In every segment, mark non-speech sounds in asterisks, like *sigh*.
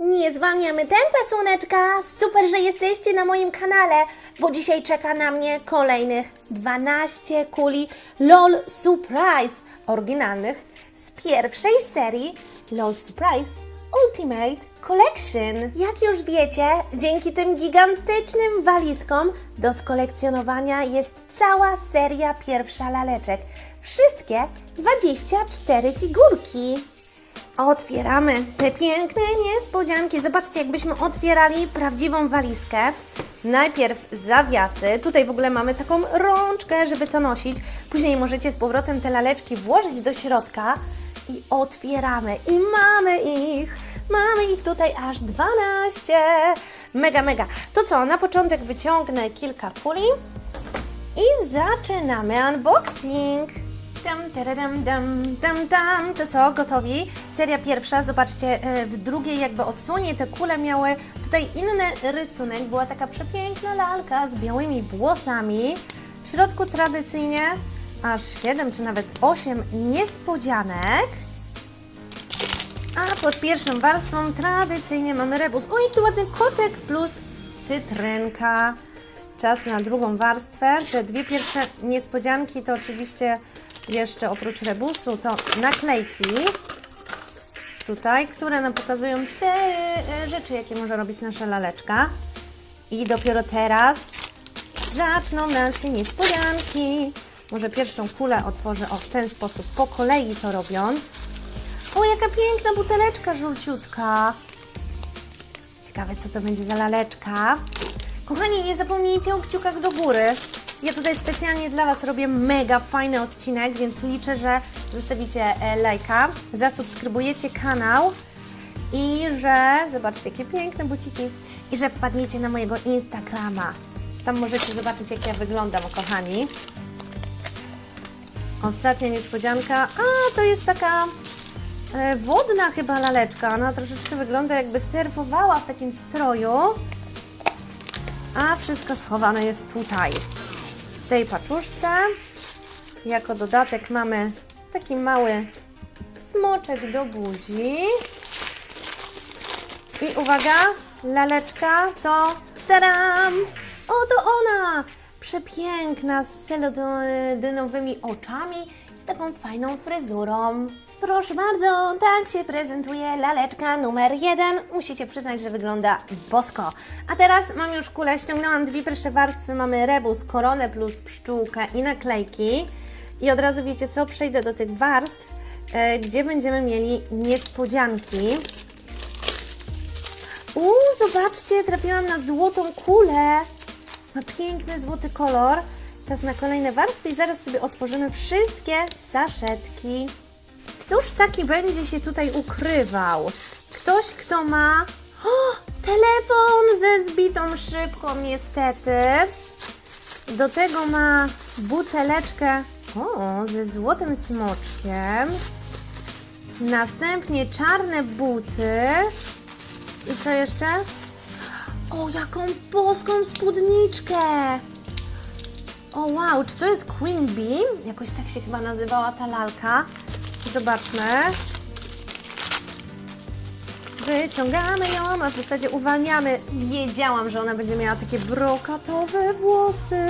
Nie zwalniamy tempa, słoneczka! Super, że jesteście na moim kanale, bo dzisiaj czeka na mnie kolejnych 12 kuli LOL Surprise oryginalnych z pierwszej serii LOL Surprise Ultimate Collection. Jak już wiecie, dzięki tym gigantycznym walizkom do skolekcjonowania jest cała seria pierwsza laleczek. Wszystkie 24 figurki. Otwieramy te piękne niespodzianki. Zobaczcie, jakbyśmy otwierali prawdziwą walizkę. Najpierw zawiasy. Tutaj w ogóle mamy taką rączkę, żeby to nosić. Później możecie z powrotem te laleczki włożyć do środka i otwieramy. I mamy ich. Mamy ich tutaj aż 12. Mega, mega. To co, na początek wyciągnę kilka kuli i zaczynamy unboxing. Dam, taradam, dam, dam, dam. To co, gotowi? Seria pierwsza, zobaczcie, e, w drugiej jakby odsłonie te kule miały tutaj inny rysunek. Była taka przepiękna lalka z białymi włosami. W środku tradycyjnie aż 7 czy nawet 8 niespodzianek. A pod pierwszą warstwą tradycyjnie mamy rebus. O, jaki ładny kotek plus cytrynka. Czas na drugą warstwę. Te dwie pierwsze niespodzianki to oczywiście jeszcze oprócz rebusu to naklejki. Tutaj, które nam pokazują cztery e, rzeczy, jakie może robić nasza laleczka. I dopiero teraz zaczną nam się niespodzianki. Może pierwszą kulę otworzę o w ten sposób, po kolei to robiąc. O, jaka piękna buteleczka żółciutka. Ciekawe, co to będzie za laleczka. Kochani, nie zapomnijcie o kciukach do góry. Ja tutaj specjalnie dla Was robię mega fajny odcinek, więc liczę, że zostawicie e, lajka, zasubskrybujecie kanał i że, zobaczcie, jakie piękne buciki, i że wpadniecie na mojego Instagrama. Tam możecie zobaczyć, jak ja wyglądam, kochani. Ostatnia niespodzianka. A, to jest taka e, wodna chyba laleczka. Ona troszeczkę wygląda jakby serwowała w takim stroju. A wszystko schowane jest tutaj. Tej paczuszce. Jako dodatek mamy taki mały smoczek do buzi. I uwaga, laleczka to tadam! Oto ona! Przepiękna, z celodynowymi oczami i z taką fajną fryzurą. Proszę bardzo, tak się prezentuje laleczka numer jeden. Musicie przyznać, że wygląda bosko. A teraz mam już kulę, ściągnęłam dwie pierwsze warstwy. Mamy rebus, koronę plus pszczółkę i naklejki. I od razu wiecie co, przejdę do tych warstw, e, gdzie będziemy mieli niespodzianki. Uuu, zobaczcie, trafiłam na złotą kulę. Ma piękny złoty kolor. Czas na kolejne warstwy i zaraz sobie otworzymy wszystkie saszetki. Któż taki będzie się tutaj ukrywał? Ktoś, kto ma... O, telefon ze zbitą szybką niestety. Do tego ma buteleczkę o, ze złotym smoczkiem. Następnie czarne buty. I co jeszcze? O, jaką boską spódniczkę! O wow, czy to jest Queen Bee? Jakoś tak się chyba nazywała ta lalka. Zobaczmy. Wyciągamy ją, a w zasadzie uwalniamy. Wiedziałam, że ona będzie miała takie brokatowe włosy.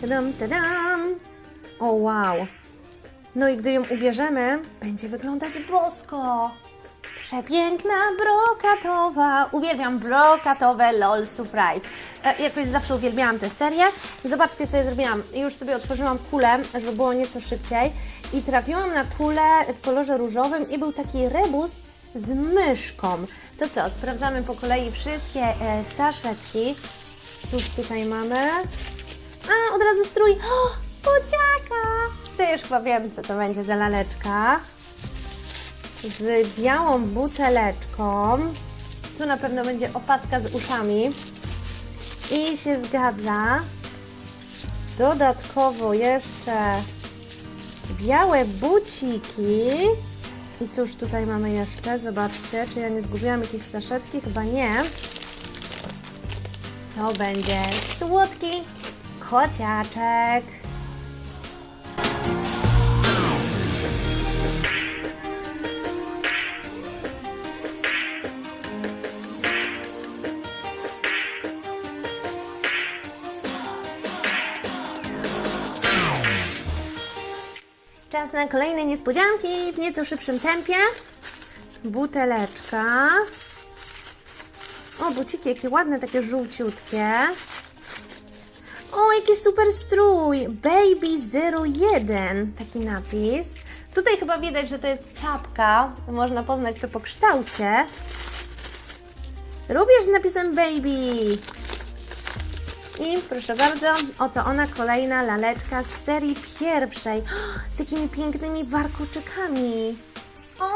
Tadam, tadam. O wow. No i gdy ją ubierzemy, będzie wyglądać bosko. Przepiękna, brokatowa. Uwielbiam brokatowe LOL Surprise. E, jakoś zawsze uwielbiałam tę serię. Zobaczcie, co ja zrobiłam. Już sobie otworzyłam kulę, żeby było nieco szybciej. I trafiłam na kulę w kolorze różowym i był taki rebus z myszką. To co, sprawdzamy po kolei wszystkie e, saszetki. Cóż tutaj mamy? A, od razu strój. O, kociaka! To już chyba wiem, co to będzie za laleczka z białą buteleczką. Tu na pewno będzie opaska z uszami. I się zgadza. Dodatkowo jeszcze białe buciki. I cóż tutaj mamy jeszcze? Zobaczcie, czy ja nie zgubiłam jakiejś saszetki? Chyba nie. To będzie słodki kociaczek. Czas na kolejne niespodzianki w nieco szybszym tempie. Buteleczka. O, buciki, jakie ładne, takie żółciutkie. O, jaki super strój! Baby 01, taki napis. Tutaj chyba widać, że to jest czapka. Można poznać to po kształcie. Również z napisem Baby. I proszę bardzo, oto ona kolejna laleczka z serii pierwszej. *gasps* Z jakimi pięknymi warkoczykami.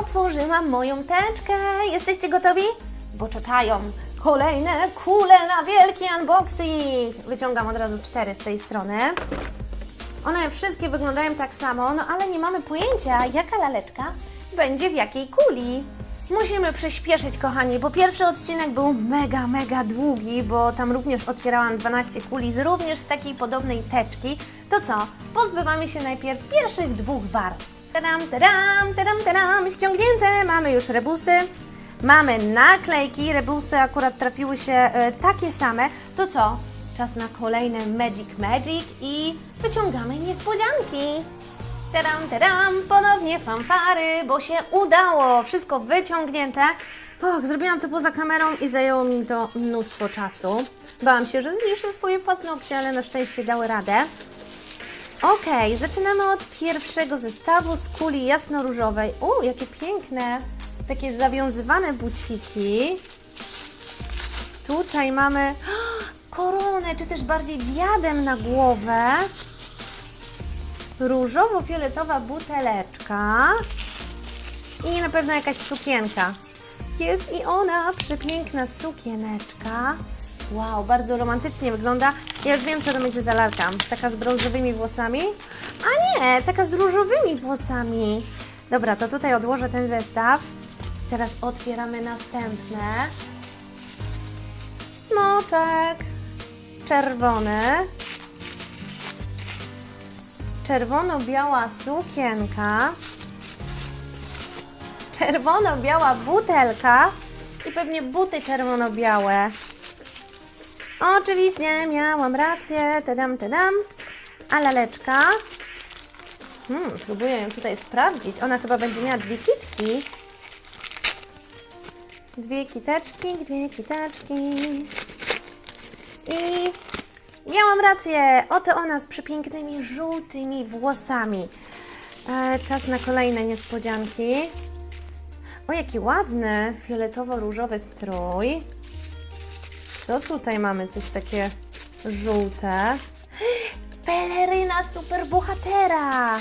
Otworzyłam moją teczkę. Jesteście gotowi? Bo czekają kolejne kule na wielki unboxing. Wyciągam od razu cztery z tej strony. One wszystkie wyglądają tak samo, no ale nie mamy pojęcia, jaka laleczka będzie w jakiej kuli. Musimy przyspieszyć, kochani, bo pierwszy odcinek był mega, mega długi, bo tam również otwierałam 12 kuli, z również z takiej podobnej teczki. To co? Pozbywamy się najpierw pierwszych dwóch warstw. Tadam, tadam, tadam, tadam, ściągnięte, mamy już rebusy. Mamy naklejki, rebusy akurat trafiły się e, takie same. To co? Czas na kolejne Magic Magic i wyciągamy niespodzianki. Tadam, tadam, ponownie fanfary, bo się udało. Wszystko wyciągnięte. Och, zrobiłam to poza kamerą i zajęło mi to mnóstwo czasu. Bałam się, że zniszczę swoje paznokcie, ale na szczęście dały radę. Ok, zaczynamy od pierwszego zestawu z kuli jasno-różowej. U, jakie piękne, takie zawiązywane buciki. Tutaj mamy *gasps* koronę, czy też bardziej diadem na głowę. Różowo-fioletowa buteleczka. I na pewno jakaś sukienka. Jest i ona, przepiękna sukieneczka. Wow, bardzo romantycznie wygląda. Ja już wiem, co to będzie za lalka. Taka z brązowymi włosami. A nie, taka z różowymi włosami. Dobra, to tutaj odłożę ten zestaw. Teraz otwieramy następne. Smoczek. Czerwony. Czerwono-biała sukienka. Czerwono-biała butelka. I pewnie buty czerwono-białe. Oczywiście, miałam rację. Tadam, tadam. A laleczka? Hmm, próbuję ją tutaj sprawdzić. Ona chyba będzie miała dwie kitki. Dwie kiteczki, dwie kiteczki. I miałam rację. Oto ona z przepięknymi żółtymi włosami. E, czas na kolejne niespodzianki. O, jaki ładny fioletowo-różowy strój. Co tutaj mamy? Coś takie żółte. Peleryna superbohatera.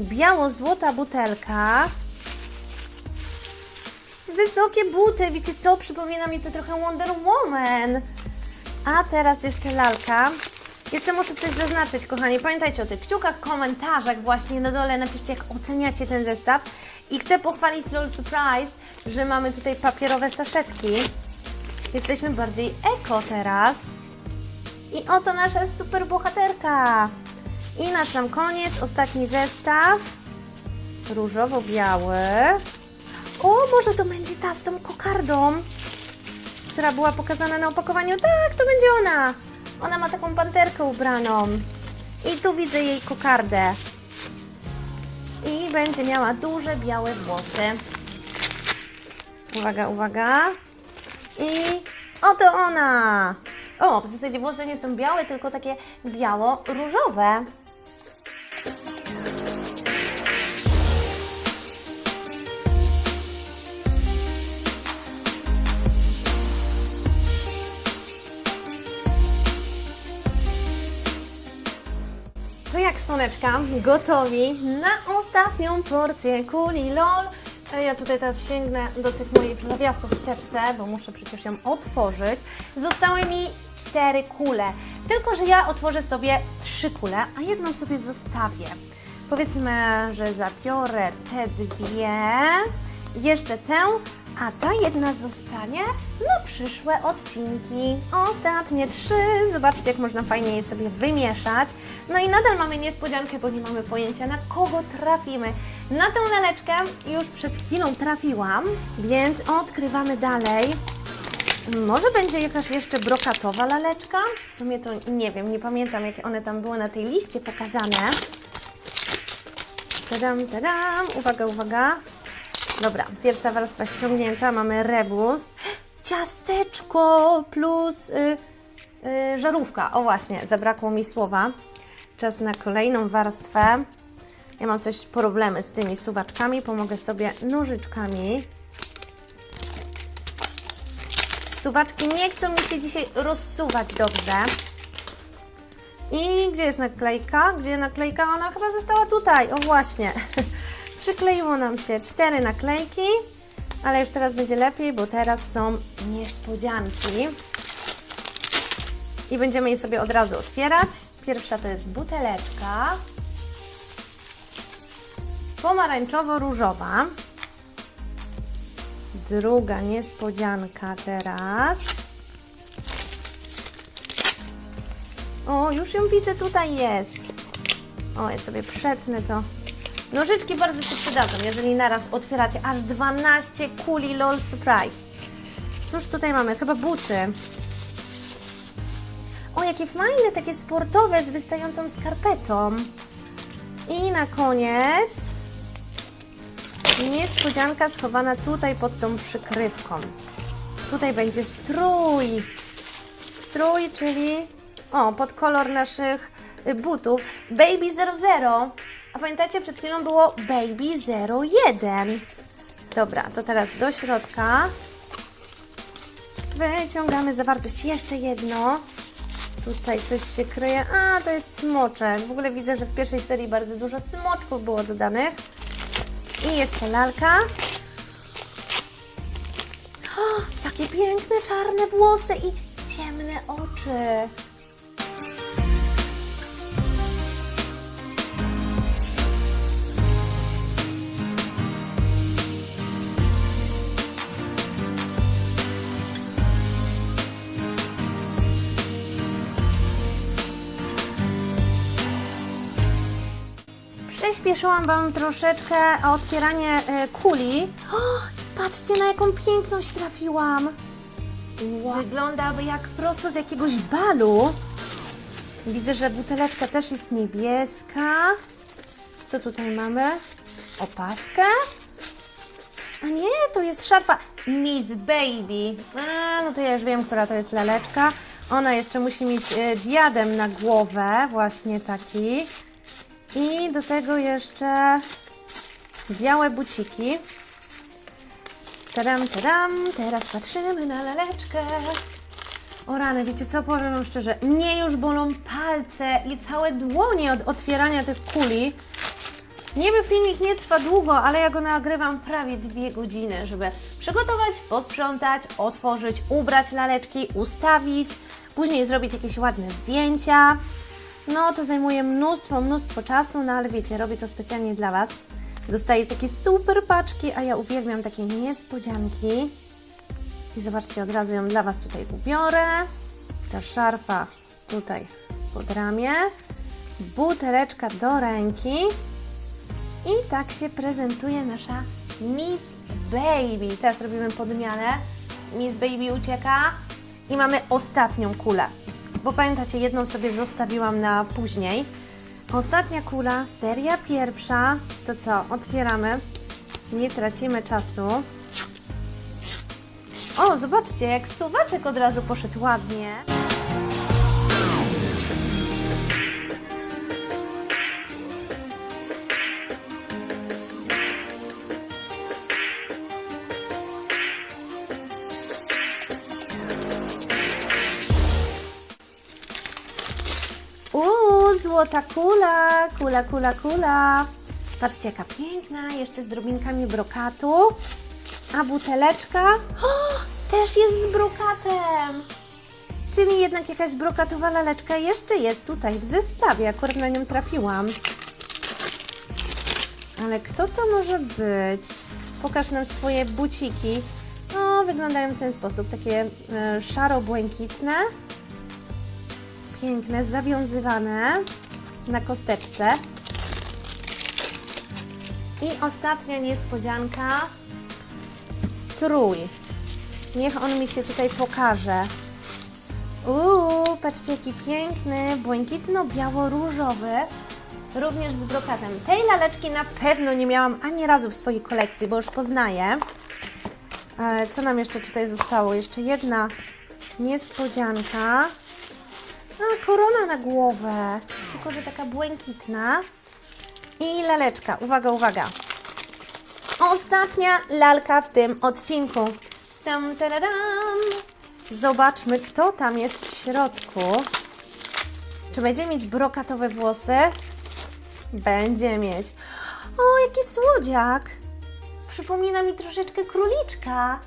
Biało-złota butelka. Wysokie buty, wiecie co? Przypomina mi to trochę Wonder Woman. A teraz jeszcze lalka. Jeszcze muszę coś zaznaczyć, kochani. Pamiętajcie o tych kciukach, komentarzach właśnie na dole. Napiszcie, jak oceniacie ten zestaw. I chcę pochwalić LOL Surprise, że mamy tutaj papierowe saszetki. Jesteśmy bardziej eko teraz. I oto nasza super bohaterka. I na sam koniec ostatni zestaw. Różowo-biały. O, może to będzie ta z tą kokardą, która była pokazana na opakowaniu. Tak, to będzie ona. Ona ma taką panterkę ubraną. I tu widzę jej kokardę. I będzie miała duże białe włosy. Uwaga, uwaga. I oto ona. O, w zasadzie włosy nie są białe, tylko takie biało-różowe. Słoneczka, gotowi na ostatnią porcję kuli LOL. E, Ja tutaj teraz sięgnę do tych moich zawiasów w teczce, bo muszę przecież ją otworzyć. Zostały mi cztery kule, tylko że ja otworzę sobie trzy kule, a jedną sobie zostawię. Powiedzmy, że zabiorę te dwie, jeszcze tę, a ta jedna zostanie na przyszłe odcinki. Ostatnie trzy. Zobaczcie, jak można fajnie je sobie wymieszać. No i nadal mamy niespodziankę, bo nie mamy pojęcia, na kogo trafimy. Na tę laleczkę już przed chwilą trafiłam, więc odkrywamy dalej. Może będzie jakaś jeszcze brokatowa laleczka? W sumie to nie wiem, nie pamiętam, jakie one tam były na tej liście pokazane. Tadam, tadam. Uwaga, uwaga. Dobra, pierwsza warstwa ściągnięta. Mamy rebus. Ciasteczko plus y, y, żarówka. O właśnie, zabrakło mi słowa. Czas na kolejną warstwę. Ja mam coś problemy z tymi suwaczkami. Pomogę sobie nożyczkami. Suwaczki nie chcą mi się dzisiaj rozsuwać dobrze. I gdzie jest naklejka? Gdzie naklejka? Ona chyba została tutaj. O właśnie. *laughs* Przykleiło nam się cztery naklejki, ale już teraz będzie lepiej, bo teraz są niespodzianki. I będziemy je sobie od razu otwierać. Pierwsza to jest buteleczka. Pomarańczowo-różowa. Druga niespodzianka teraz. O, już ją widzę, tutaj jest. O, ja sobie przetnę to. Nożyczki bardzo się przydadzą, jeżeli naraz otwieracie aż 12 kuli LOL Surprise. Cóż tutaj mamy? Chyba buty. O, jakie fajne, takie sportowe z wystającą skarpetą. I na koniec niespodzianka schowana tutaj pod tą przykrywką. Tutaj będzie strój. Strój, czyli o, pod kolor naszych butów. Baby 00. A pamiętacie, przed chwilą było Baby 01. Dobra, to teraz do środka. Wyciągamy zawartość. Jeszcze jedno. Tutaj coś się kryje. A, to jest smoczek. W ogóle widzę, że w pierwszej serii bardzo dużo smoczków było dodanych. I jeszcze lalka. O, takie piękne czarne włosy i ciemne oczy. Przyspieszyłam Wam troszeczkę otwieranie e, kuli. O, patrzcie na jaką piękność trafiłam. Wygląda jak prosto z jakiegoś balu. Widzę, że buteleczka też jest niebieska. Co tutaj mamy? Opaskę? A nie, to jest szarfa Miss Baby. A, no to ja już wiem, która to jest laleczka. Ona jeszcze musi mieć e, diadem na głowę, właśnie taki. I do tego jeszcze białe buciki. Tadam, tadam. Teraz patrzymy na laleczkę. O rany, wiecie co? Powiem szczerze, mnie już bolą palce i całe dłonie od otwierania tych kuli. Niby filmik nie trwa długo, ale ja go nagrywam prawie dwie godziny, żeby przygotować, posprzątać, otworzyć, ubrać laleczki, ustawić, później zrobić jakieś ładne zdjęcia. No to zajmuje mnóstwo, mnóstwo czasu, no ale wiecie, robię to specjalnie dla Was. Dostaję takie super paczki, a ja uwielbiam takie niespodzianki. I zobaczcie, od razu ją dla Was tutaj ubiorę. Ta szarfa tutaj pod ramię. Buteleczka do ręki. I tak się prezentuje nasza Miss Baby. Teraz robimy podmianę. Miss Baby ucieka. I mamy ostatnią kulę. Bo pamiętacie, jedną sobie zostawiłam na później. Ostatnia kula, seria pierwsza. To co? Otwieramy. Nie tracimy czasu. O, zobaczcie, jak suwaczek od razu poszedł ładnie. Uuu, złota kula, kula, kula, kula. Patrzcie, jaka piękna, jeszcze z drobinkami brokatu. A buteleczka o, też jest z brokatem. Czyli jednak jakaś brokatowa laleczka jeszcze jest tutaj w zestawie, akurat na nią trafiłam. Ale kto to może być? Pokaż nam swoje buciki. No, wyglądają w ten sposób, takie e, szaro-błękitne piękne, zawiązywane na kosteczce. I ostatnia niespodzianka, strój. Niech on mi się tutaj pokaże. Uuu, patrzcie jaki piękny, błękitno-biało-różowy. również z brokatem. Tej laleczki na pewno nie miałam ani razu w swojej kolekcji, bo już poznaję. E, Co nam jeszcze tutaj zostało? Jeszcze jedna niespodzianka. Korona na głowę, tylko że taka błękitna. I laleczka. Uwaga, uwaga. Ostatnia lalka w tym odcinku. Tam, taradam. Zobaczmy, kto tam jest w środku. Czy będzie mieć brokatowe włosy? Będzie mieć. O, jaki słodziak! Przypomina mi troszeczkę króliczka.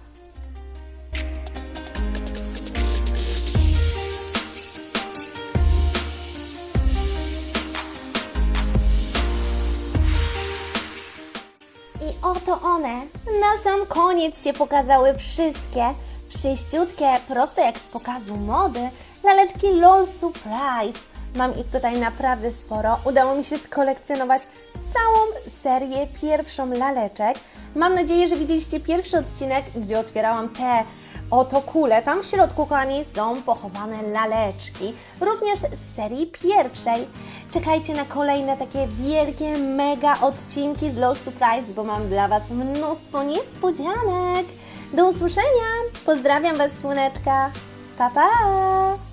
Oto one. Na sam koniec się pokazały wszystkie. Wszyściutkie, proste jak z pokazu mody. Laleczki LOL Surprise. Mam ich tutaj naprawdę sporo. Udało mi się skolekcjonować całą serię pierwszą laleczek. Mam nadzieję, że widzieliście pierwszy odcinek, gdzie otwierałam te oto kule. Tam w środku, kochani, są pochowane laleczki. Również z serii pierwszej. Czekajcie na kolejne takie wielkie, mega odcinki z Low Surprise, bo mam dla Was mnóstwo niespodzianek. Do usłyszenia! Pozdrawiam Was, słoneczka! Pa, pa!